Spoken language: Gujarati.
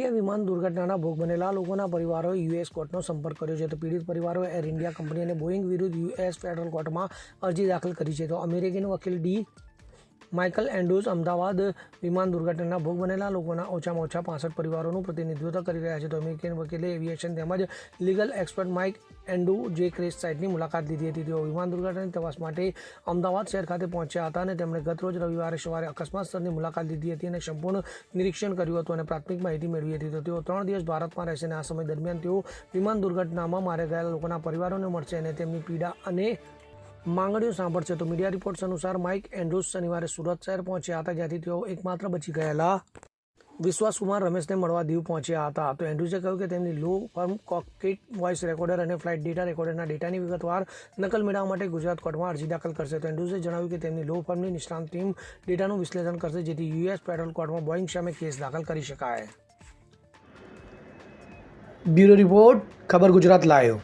ઇન્ડિયા વિમાન દુર્ઘટનાના ભોગ બનેલા લોકોના પરિવારોએ યુએસ કોર્ટનો સંપર્ક કર્યો છે. તો પીડિત પરિવારોએ એર ઇન્ડિયા કંપની અને બોઈંગ વિરુદ્ધ યુએસ ફેડરલ કોર્ટમાં અરજી દાખલ કરી છે. તો અમેરિકન વકીલ ડી માઇકલ એન્ડ્રુઝ અમદાવાદ વિમાન દુર્ઘટનાના ભોગ બનેલા લોકોના ઓછામાં ઓછા પાસઠ પરિવારોનું પ્રતિનિધિત્વ કરી રહ્યા છે. તો અમેરિકન વકીલે એવિએશન તેમજ લીગલ એક્સપર્ટ માઇક એન્ડુ જે ક્રેસ સાઇટની મુલાકાત લીધી હતી. તેઓ વિમાન દુર્ઘટનાની તપાસ માટે અમદાવાદ શહેર ખાતે પહોંચ્યા હતા અને તેમણે ગતરોજ રવિવારે સવારે અકસ્માત સ્થળની મુલાકાત લીધી હતી અને સંપૂર્ણ નિરીક્ષણ કર્યું હતું અને પ્રાથમિક માહિતી મેળવી હતી. તો તેઓ ત્રણ દિવસ ભારતમાં રહેશે અને આ સમય દરમિયાન તેઓ વિમાન દુર્ઘટનામાં માર્યા ગયેલા લોકોના પરિવારોને મળશે અને તેમની પીડા અને માંગણીઓ સાંભળશે તો મીડિયા રિપોર્ટ્સ અનુસાર માઇક એન્ડ્રુસ શનિવારે સુરત શહેર પહોંચ્યા હતા, જ્યાંથી તેઓ એકમાત્ર બચી ગયેલા વિશ્વાસકુમાર રમેશને મળવા દીવ પહોંચ્યા હતા. તો એન્ડ્રુસે કહ્યું કે તેમની law firm cockpit voice recorder અને ફ્લાઇટ ડેટા રેકોર્ડરના ડેટાની વિગતવાર નકલ મેળવવા માટે ગુજરાત કોર્ટમાં અરજી દાખલ કરશે. તો એન્ડ્રુસે જણાવ્યું કે તેમની લો ફર્મની નિષ્ણાંત ટીમ ડેટાનું વિશ્લેષણ કરશે, જેથી યુએસ ફેડરલ કોર્ટમાં બોઇંગ સામે કેસ દાખલ કરી શકાય. બ્યુરો રિપોર્ટ, ખબર ગુજરાત લાયો